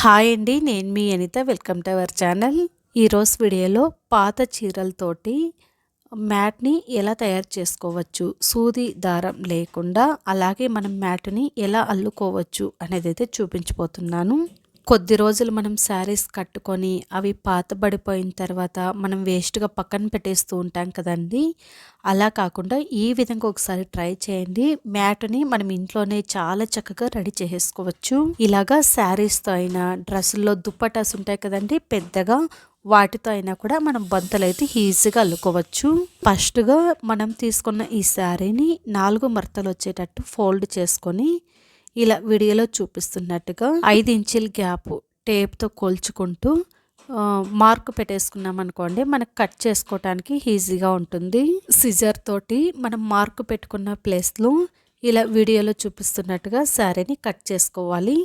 Hi అండి నేను మీ Anitha. Welcome to our channel. ఈరోజు వీడియోలో పాత చీరలతోటి మ్యాట్ని ఎలా తయారు చేసుకోవచ్చు సూది దారం లేకుండా అలాగే మనం మ్యాట్ని ఎలా అల్లుకోవచ్చు అనేది అయితే చూపించిపోతున్నాను కొద్ది రోజులు మనం శారీస్ కట్టుకొని అవి పాతబడిపోయిన తర్వాత మనం వేస్ట్గా పక్కన పెట్టేస్తూ ఉంటాం కదండి. అలా కాకుండా ఈ విధంగా ఒకసారి ట్రై చేయండి. మ్యాట్ని మనం ఇంట్లోనే చాలా చక్కగా రెడీ చేసుకోవచ్చు ఇలాగా శారీస్తో అయినా డ్రెస్సుల్లో దుప్పటాస్ ఉంటాయి కదండి పెద్దగా వాటితో అయినా కూడా మనం బంతలు అయితే ఈజీగా అల్లుకోవచ్చు. ఫస్ట్గా మనం తీసుకున్న ఈ శారీని నాలుగు మర్తలు వచ్చేటట్టు ఫోల్డ్ చేసుకొని ఇలా వీడియోలో చూపిస్తున్నట్టుగా ఐదు ఇంచుల గ్యాప్ టేప్తో కోల్చుకుంటూ మార్క్ పెట్టేసుకున్నాం అనుకోండి మనకు కట్ చేసుకోవటానికి ఈజీగా ఉంటుంది. సిజర్ తోటి మనం మార్క్ పెట్టుకున్న ప్లేస్లో ఇలా వీడియోలో చూపిస్తున్నట్టుగా శారీని కట్ చేసుకోవాలి.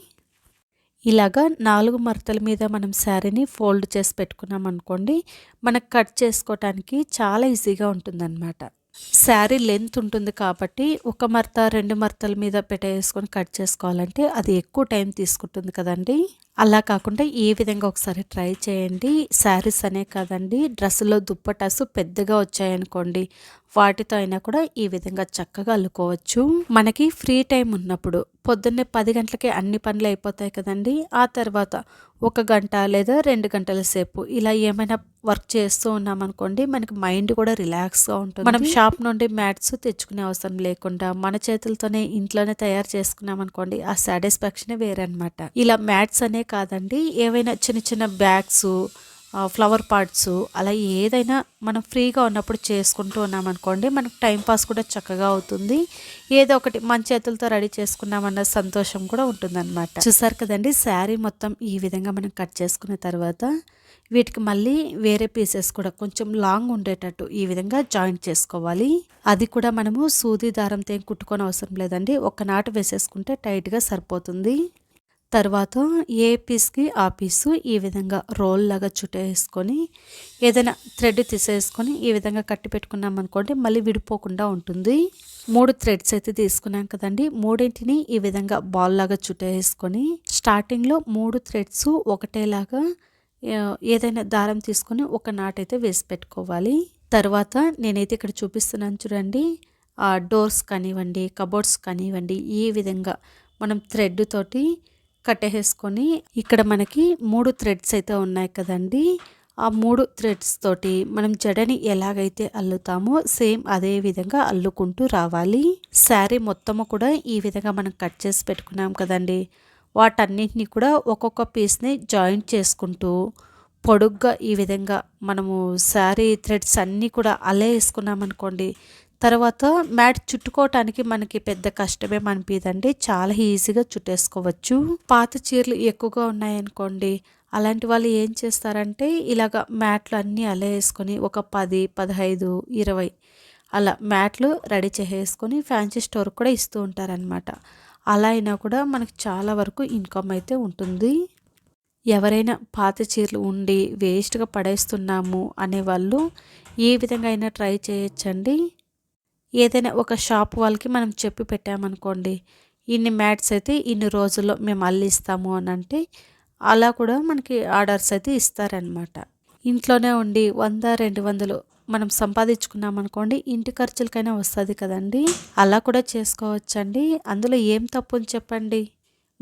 ఇలాగా నాలుగు మరతల మీద మనం శారీని ఫోల్డ్ చేసి పెట్టుకున్నాం అనుకోండి మనకు కట్ చేసుకోవటానికి చాలా ఈజీగా ఉంటుందన్నమాట. శారీ లెంత్ ఉంటుంది కాబట్టి ఒక మర్త రెండు మర్తల మీద పెట్టేసుకొని కట్ చేసుకోవాలంటే అది ఎక్కువ టైం తీసుకుంటుంది కదండి. అలా కాకుండా ఈ విధంగా ఒకసారి ట్రై చేయండి. శారీస్ అనే కాదండి డ్రెస్సులో దుప్పటాసు పెద్దగా వచ్చాయనుకోండి వాటితో అయినా కూడా ఈ విధంగా చక్కగా అల్లుకోవచ్చు. మనకి ఫ్రీ టైం ఉన్నప్పుడు పొద్దున్నే పది గంటలకి అన్ని పనులు అయిపోతాయి కదండి. ఆ తర్వాత ఒక గంట లేదా రెండు గంటల సేపు ఇలా ఏమైనా వర్క్ చేస్తూ ఉన్నామనుకోండి మనకి మైండ్ కూడా రిలాక్స్గా ఉంటుంది. మనం షాప్ నుండి మ్యాట్స్ తెచ్చుకునే అవసరం లేకుండా మన చేతులతోనే ఇంట్లోనే తయారు చేసుకున్నామనుకోండి ఆ సాటిస్ఫాక్షన్ వేరే అనమాట ఇలా మ్యాట్స్ అనే కాదండి. ఏవైనా చిన్న చిన్న బ్యాగ్స్ ఫ్లవర్ పార్ట్స్ అలా ఏదైనా మనం ఫ్రీగా ఉన్నప్పుడు చేసుకుంటూ ఉన్నామనుకోండి మనకు టైంపాస్ కూడా చక్కగా అవుతుంది. ఏదో ఒకటి మన చేతులతో రెడీ చేసుకున్నామన్న సంతోషం కూడా ఉంటుందన్నమాట. చూసారు కదండి శారీ మొత్తం ఈ విధంగా మనం కట్ చేసుకున్న తర్వాత వీటికి మళ్ళీ వేరే పీసెస్ కూడా కొంచెం లాంగ్ ఉండేటట్టు ఈ విధంగా జాయింట్ చేసుకోవాలి. అది కూడా మనము సూది దారంతో ఏం కుట్టుకొని అవసరం లేదండి. ఒక నాటు వేసేసుకుంటే టైట్గా సరిపోతుంది. తర్వాత ఏ పీస్కి ఆ పీసు ఈ విధంగా రోల్ లాగా చుట్టేసుకొని ఏదైనా థ్రెడ్ తీసేసుకొని ఈ విధంగా కట్టి పెట్టుకున్నాం అనుకోండి మళ్ళీ విడిపోకుండా ఉంటుంది. మూడు థ్రెడ్స్ అయితే తీసుకున్నాం కదండి మూడింటిని ఈ విధంగా బాల్ లాగా చుట్టేసుకొని స్టార్టింగ్లో మూడు థ్రెడ్స్ ఒకటేలాగా ఏదైనా దారం తీసుకొని ఒక నాటైతే వేసి పెట్టుకోవాలి. తర్వాత నేనైతే ఇక్కడ చూపిస్తున్నాను చూడండి డోర్స్ కానివ్వండి కబోర్డ్స్ కానివ్వండి ఈ విధంగా మనం థ్రెడ్ తోటి కట్టేసుకొని ఇక్కడ మనకి మూడు థ్రెడ్స్ అయితే ఉన్నాయి కదండి. ఆ మూడు థ్రెడ్స్ తోటి మనం జడని ఎలాగైతే అల్లుతామో సేమ్ అదే విధంగా అల్లుకుంటూ రావాలి. శారీ మొత్తము కూడా ఈ విధంగా మనం కట్ చేసి పెట్టుకున్నాం కదండి. వాటన్నింటినీ కూడా ఒక్కొక్క పీస్ని జాయింట్ చేసుకుంటూ పొడుగ్గా ఈ విధంగా మనము శారీ థ్రెడ్స్ అన్నీ కూడా అలే వేసుకున్నామనుకోండి తర్వాత మ్యాట్ చుట్టుకోవటానికి మనకి పెద్ద కష్టమేం అనిపించదండి చాలా ఈజీగా చుట్టేసుకోవచ్చు. పాత చీరలు ఎక్కువగా ఉన్నాయనుకోండి అలాంటి వాళ్ళు ఏం చేస్తారంటే ఇలాగ మ్యాట్లు అన్నీ అలా వేసుకొని ఒక పది పదహైదు ఇరవై అలా మ్యాట్లు రెడీ చేసేసుకొని ఫ్యాన్సీ స్టోర్ కూడా ఇస్తూ ఉంటారనమాట అలా అయినా కూడా మనకు చాలా వరకు ఇన్కమ్ అయితే ఉంటుంది. ఎవరైనా పాత చీరలు ఉండి వేస్ట్గా పడేస్తున్నాము అనేవాళ్ళు ఏ విధంగా అయినా ట్రై చేయొచ్చండి. ఏదైనా ఒక షాప్ వాళ్ళకి మనం చెప్పి పెట్టామనుకోండి ఇన్ని మ్యాట్స్ అయితే ఇన్ని రోజుల్లో మేము అల్లిస్తాము అని అంటే అలా కూడా మనకి ఆర్డర్స్ అయితే ఇస్తారనమాట ఇంట్లోనే ఉండి వంద రెండు వందలు మనం సంపాదించుకున్నాం అనుకోండి ఇంటి ఖర్చులకైనా వస్తుంది కదండి. అలా కూడా చేసుకోవచ్చండి. అందులో ఏం తప్పు చెప్పండి?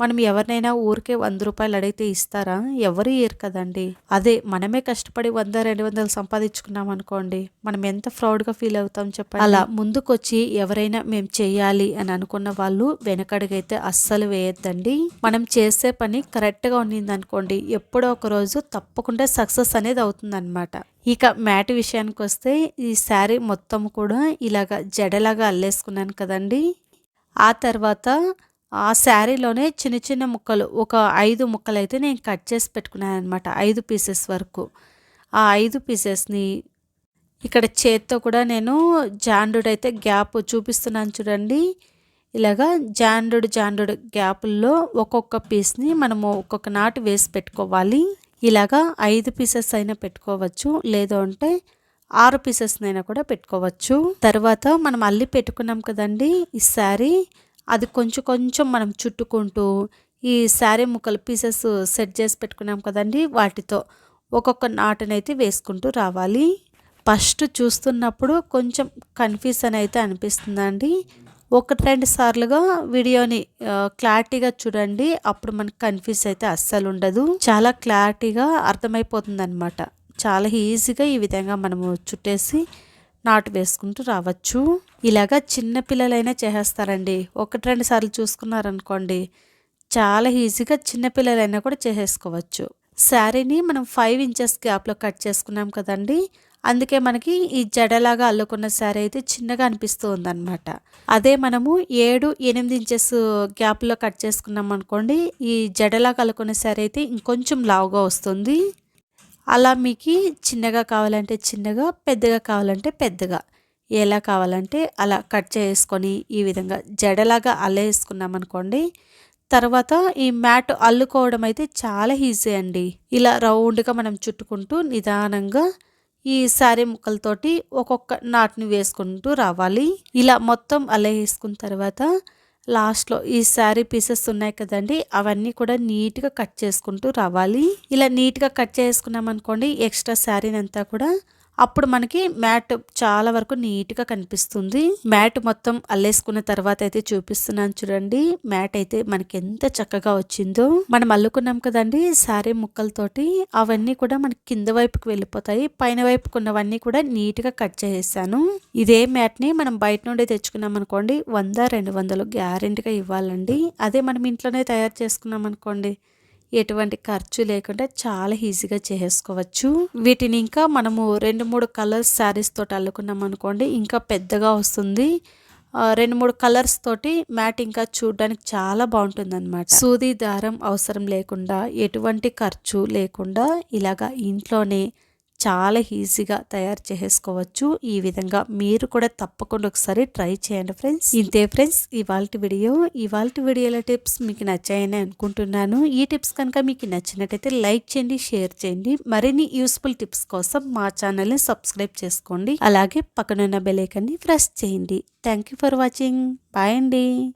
మనం ఎవరినైనా ఊరికే వంద రూపాయలు అడిగితే ఇస్తారా? ఎవరు ఇయరు కదండి. అదే మనమే కష్టపడి వంద రెండు వందలు సంపాదించుకున్నాం అనుకోండి మనం ఎంత ఫ్రౌడ్గా ఫీల్ అవుతాం చెప్పండి. అలా ముందుకొచ్చి ఎవరైనా మేము చేయాలి అని అనుకున్న వాళ్ళు వెనకడుగైతే అస్సలు వేయద్దండి. మనం చేసే పని కరెక్ట్గా ఉండింది అనుకోండి ఎప్పుడో ఒక రోజు తప్పకుండా సక్సెస్ అనేది అవుతుందన్నమాట. ఇక మ్యాట్ విషయానికి వస్తే ఈ శారీ మొత్తం కూడా ఇలాగా జడలాగా అల్లేసుకున్నాను కదండి. ఆ తర్వాత ఆ శారీలోనే చిన్న చిన్న ముక్కలు ఒక ఐదు ముక్కలు అయితే నేను కట్ చేసి పెట్టుకున్నాను అనమాట ఐదు పీసెస్ వరకు. ఆ ఐదు పీసెస్ని ఇక్కడ చేత్తో కూడా నేను జాండుడ్ అయితే గ్యాప్ చూపిస్తున్నాను చూడండి. ఇలాగా జాండుడు జాండుడు గ్యాపుల్లో ఒక్కొక్క పీస్ని మనము ఒక్కొక్క నాటు వేసి పెట్టుకోవాలి. ఇలాగా ఐదు పీసెస్ అయినా పెట్టుకోవచ్చు లేదు అంటే ఆరు పీసెస్నైనా కూడా పెట్టుకోవచ్చు. తర్వాత మనం అల్లి పెట్టుకున్నాం కదండి ఈ శారీ. అది కొంచెం కొంచెం మనం చుట్టుకుంటూ ఈ శారీ ముక్కలు పీసెస్ సెట్ చేసి పెట్టుకున్నాం కదండి వాటితో. ఒక్కొక్క నాటనైతే వేసుకుంటూ రావాలి. ఫస్ట్ చూస్తున్నప్పుడు కొంచెం కన్ఫ్యూజన్ అయితే అనిపిస్తుందండి. ఒకటి రెండు సార్లుగా వీడియోని క్లారిటీగా చూడండి అప్పుడు మనకు కన్ఫ్యూజ్ అయితే అస్సలు ఉండదు. చాలా క్లారిటీగా అర్థమైపోతుంది అనమాట చాలా ఈజీగా ఈ విధంగా మనము చుట్టేసి నాటు వేసుకుంటూ రావచ్చు. ఇలాగా చిన్నపిల్లలైనా చేసేస్తారండి. ఒకటి రెండు సార్లు చూసుకున్నారనుకోండి చాలా ఈజీగా చిన్నపిల్లలైనా కూడా చేసేసుకోవచ్చు. శారీని మనం ఫైవ్ ఇంచెస్ గ్యాప్లో కట్ చేసుకున్నాం కదండి అందుకే మనకి ఈ జడలాగా అల్లుకున్న శారీ అయితే చిన్నగా అనిపిస్తూ ఉందన్నమాట. అదే మనము ఏడు ఎనిమిది ఇంచెస్ గ్యాప్లో కట్ చేసుకున్నాం అనుకోండి ఈ జడలాగా అల్లుకున్న శారీ అయితే ఇంకొంచెం లావుగా వస్తుంది. అలా మీకు చిన్నగా కావాలంటే చిన్నగా పెద్దగా కావాలంటే పెద్దగా. ఎలా కావాలంటే అలా కట్ చేసుకొని ఈ విధంగా జడలాగా అల్లేసుకున్నాం అనుకోండి తర్వాత ఈ మ్యాట్ అల్లుకోవడం అయితే చాలా ఈజీ అండి. ఇలా రౌండ్గా మనం చుట్టుకుంటూ నిదానంగా ఈ శారీ ముక్కలతోటి ఒక్కొక్క నాటుని వేసుకుంటూ రావాలి. ఇలా మొత్తం అల్లేసుకున్న తర్వాత లాస్ట్లో ఈ శారీ పీసెస్ ఉన్నాయి కదండి అవన్నీ కూడా నీట్గా కట్ చేసుకుంటూ రావాలి. ఇలా నీట్గా కట్ చేసుకున్నామనుకోండి ఎక్స్ట్రా శారీని అంతా కూడా అప్పుడు మనకి మ్యాట్ చాలా వరకు నీట్గా కనిపిస్తుంది. మ్యాట్ మొత్తం అల్లేసుకున్న తర్వాత అయితే చూపిస్తున్నాను చూడండి. మ్యాట్ అయితే మనకి ఎంత చక్కగా వచ్చిందో. మనం అల్లుకున్నాం కదండి శారీ ముక్కలతోటి. అవన్నీ కూడా మనకి కింద వైపుకి వెళ్ళిపోతాయి. పైన వైపుకున్నవన్నీ కూడా నీట్గా కట్ చేసేసాను. ఇదే మ్యాట్ని మనం బయట నుండి తెచ్చుకున్నాం అనుకోండి వంద రెండు వందలు గ్యారెంటీగా ఇవ్వాలండి. అదే మనం ఇంట్లోనే తయారు చేసుకున్నాం అనుకోండి ఎటువంటి ఖర్చు లేకుండా చాలా ఈజీగా చేసుకోవచ్చు. వీటిని ఇంకా మనము రెండు మూడు కలర్స్ శారీస్ తోటి అల్లుకున్నాం అనుకోండి ఇంకా పెద్దగా వస్తుంది. రెండు మూడు కలర్స్ తోటి మ్యాట్ ఇంకా చూడడానికి చాలా బాగుంటుంది అనమాట సూది దారం అవసరం లేకుండా ఎటువంటి ఖర్చు లేకుండా ఇలాగా ఇంట్లోనే చాలా ఈజీగా తయారు చేసుకోవచ్చు. ఈ విధంగా మీరు కూడా తప్పకుండా ఒకసారి ట్రై చేయండి ఫ్రెండ్స్. ఇంతే ఫ్రెండ్స్ ఇవాళ వీడియో. ఇవాళ వీడియోల టిప్స్ మీకు నచ్చాయని అనుకుంటున్నాను. ఈ టిప్స్ కనుక మీకు నచ్చినట్టయితే లైక్ చేయండి షేర్ చేయండి. మరిన్ని యూస్ఫుల్ టిప్స్ కోసం మా ఛానల్ని సబ్స్క్రైబ్ చేసుకోండి. అలాగే పక్కనున్న బెలైకన్ని ప్రెస్ చేయండి. Thank for watching. బాయ్ అండి.